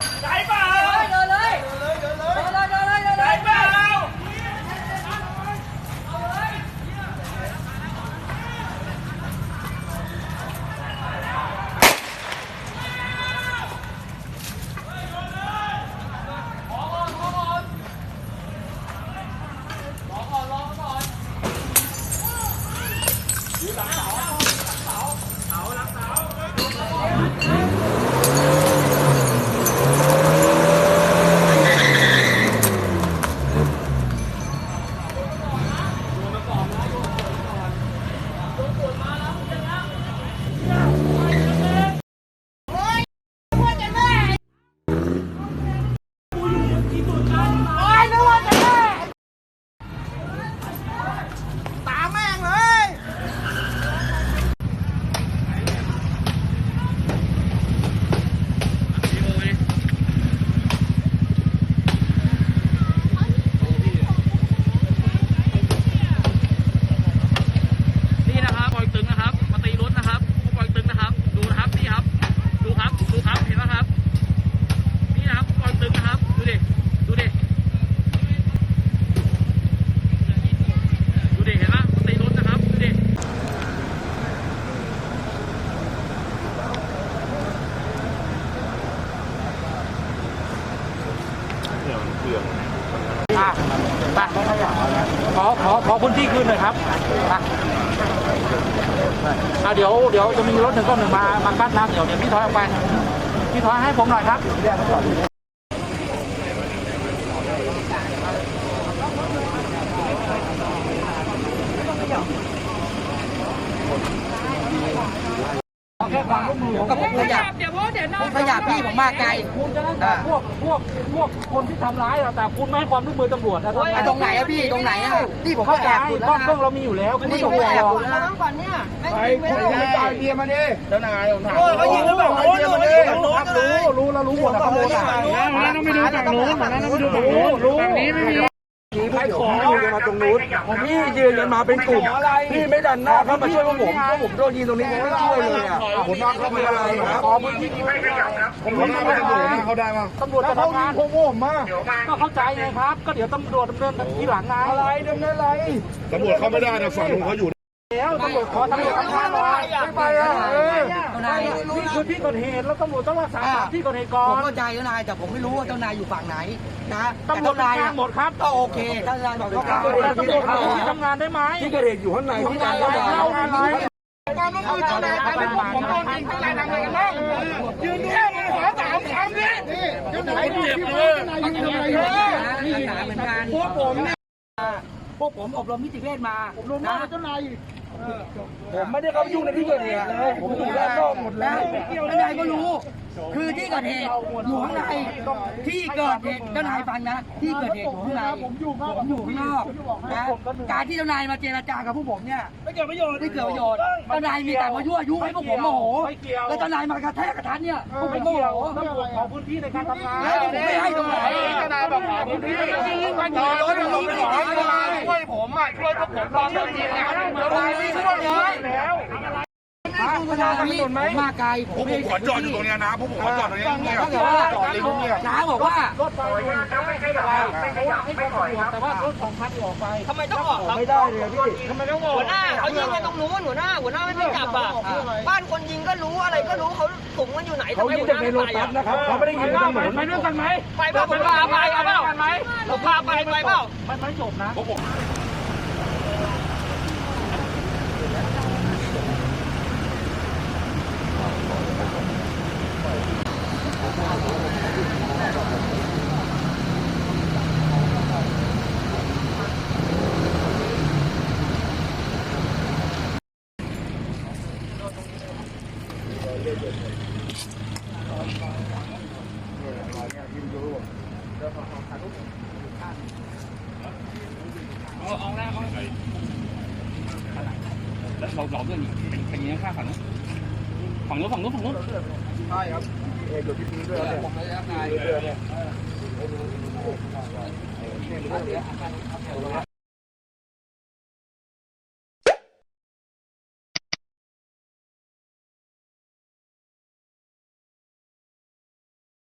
ใจเปล่า เดินเลยเดินเลยเดินเลยเดินเลยเดิน ใจ เลย เปล่า ตามแม่งเลย นี่นะครับปล่อยตึงนะครับ มาตีรถนะครับปล่อยตึงนะครับ ดูนะครับ นี่ครับ ดูครับ ดูครับ เห็นไหมครับ นี่นะครับปล่อยตึงนะครับ ดูดิ ดูดิ ดูดิ เห็นไหมมาตีรถนะครับ ดูดิ อะไปขอขอขอพื้นที่คืนหน่อยครับไปอะเดี๋ยวเดี๋ยวจะมีรถหนึ่งก็หนึ่งมามากั้นน้ำเดี๋ยวเดี๋ยวพี่ถอยออกไปพี่ถอยให้ผมหน่อยครับ ค่ความร่วมมือของก็ผมขยับผมขยับพี่ผมมาไกลคุณจะนั่งกับพวกพวกพวกคนที่ทำร้ายเราแต่คุณไม่ให้ความร่วมมือตำรวจนะไอ้ตรงไหนอะพี่ตรงไหนอะนี่ผมก็เข้าใจแอบคุณกแล้วล้องนะเครื่องเรามีอยู่แล้วคุณไม่นี่ต้ผองมก็ห่วงแอบหรอกคุณแล้วนะก่อนเนี่ยไปคุณไปจ่ายเบียร์มาดิเจ้านายผมถามเขายิงแล้วแบบโน้นโน้นโน้นเลยรู้แล้วรู้หมดแล้วโน้นอะแล้วต้องไปดูฝั่งโน้นแล้วต้องไปดูฝั่งโน้นรู้ฝั่งนี้ไม่มี ใครขอยืนมาตรงนู้นพี่ยืนกันมาเป็นกลุ่มพี่ไม่ดันหน้าเข้ามาช่วยพวกผมพวกผมโดนยิงตรงนี้ผมไม่ช่วยเลยอะผมนอนเข้าไปอะไรครับขอพื้นที่ไม่ขยับครับผมไม่ได้ตำรวจเขาได้มาตำรวจจะทำงานพวกผมมาก็เข้าใจไงครับ ก็เดี๋ยวตำรวจดำเนินทีหลังไงอะไรดำเนินอะไรตำรวจเขาไม่ได้นะฝั่งนู้นเขาอยู่ แล้วตำรวจขอตำรวจทำงานหน่อยไม่ไปอะเออเจ้านายนี่คือที่เกิดเหตุแล้วตำรวจต้องรักษาสถานที่เกิดเหตุก่อผมนเข้าใจเจ้านายแต่ผมไม่รู้ว่าเจ้านายอยู่ฝั่งไหนนะแต่ตำรวจเจ้านายทำงานหมดครับก็โอเคเจ้านายบอกว่าตำรวจตำรวจเขาที่ทำงานได้ไหมที่เกิดเหตุอยู่ข้างในที่ทำงานได้ไหมความร่วมมือเจ้านายทำผมโดนยิงเจ้านายทำอะไรกันบ้างยืนดูมันขอสามคำเนี่ยเจ้านายเจ็บเลยทำอะไรอยู่นะเหมือนกันพวกผมเนี่ยพวกผมอบรมนิติเวชมารวมมาเจ้านาย ผมไม่ได้เข้าไปยุ่งในที่เกิดเหตุเลย ผมอยู่ด้านนอกหมดแล้วเจ้านายก็รู้ คือที่เกิดเหตุอยู่ข้างในที่เกิดเหตุเจ้านายฟังนะ ที่เกิดเหตุอยู่ข้างในผมอยู่ผมอยู่ข้างนอกนะการที่เจ้านายมาเจรจากับพวกผมเนี่ยไม่เกี่ยวประโยชน์ไม่เกิดประโยชน์เจ้านายมีแต่มายั่วยุให้พวกผมโมโหแล้วเจ้านายมากระแทกกระทันเนี่ยพวกผมโมไม่เกี่ยวโหตำรวจขอพื้นที่ในการทำงานแล้วผมไม่ให้ตรงไหนเจ้านายบอกขอพื้นที่ไม่เกี่ยวรถลงไปขอช่วยผม อะช่วยพวกผมตอนนี้นะตอนนี้ช่วยเลยแล้วเจ้านผมมาไกลผมผมขอจอดอยู่ตรงนี้นะพวกผมขอจอดตรงนี้เนี่ยถ้าเกิดว่าน้าบอกว่ารถไฟไม่ขยับไม่ขยับไม่ปล่อยครับแต่ว่ารถสองคันออกไปทำไมต้องออกไม่ได้เลยพี่ทำไมต้องออกหัวหน้าเขายิงกันตรงนู้นหัวหน้าหัวหน้าไม่ไปจับอะบ้านคนยิงก็รู้อะไรก็รู้เขาถุงมันอยู่ไหนทำไมยิงหัวหน้าไม่ไปอะเขาไม่ได้ยิงกันเหมือนไปด้วยกันไหมไปเปล่าผมพาไปเอาเปล่าผมพาไปไปเปล่ามันไม่จบนะ ออกแล้วออก เราเราเรื่องนี้เป็นเป็นยังไงข้างฝั่งนู้นฝั่งนู้นฝั่งนู้นฝั่งนู้นใช่ครับเอกอยู่ที่นี้ด้วยผมไม่ได้ทำงาน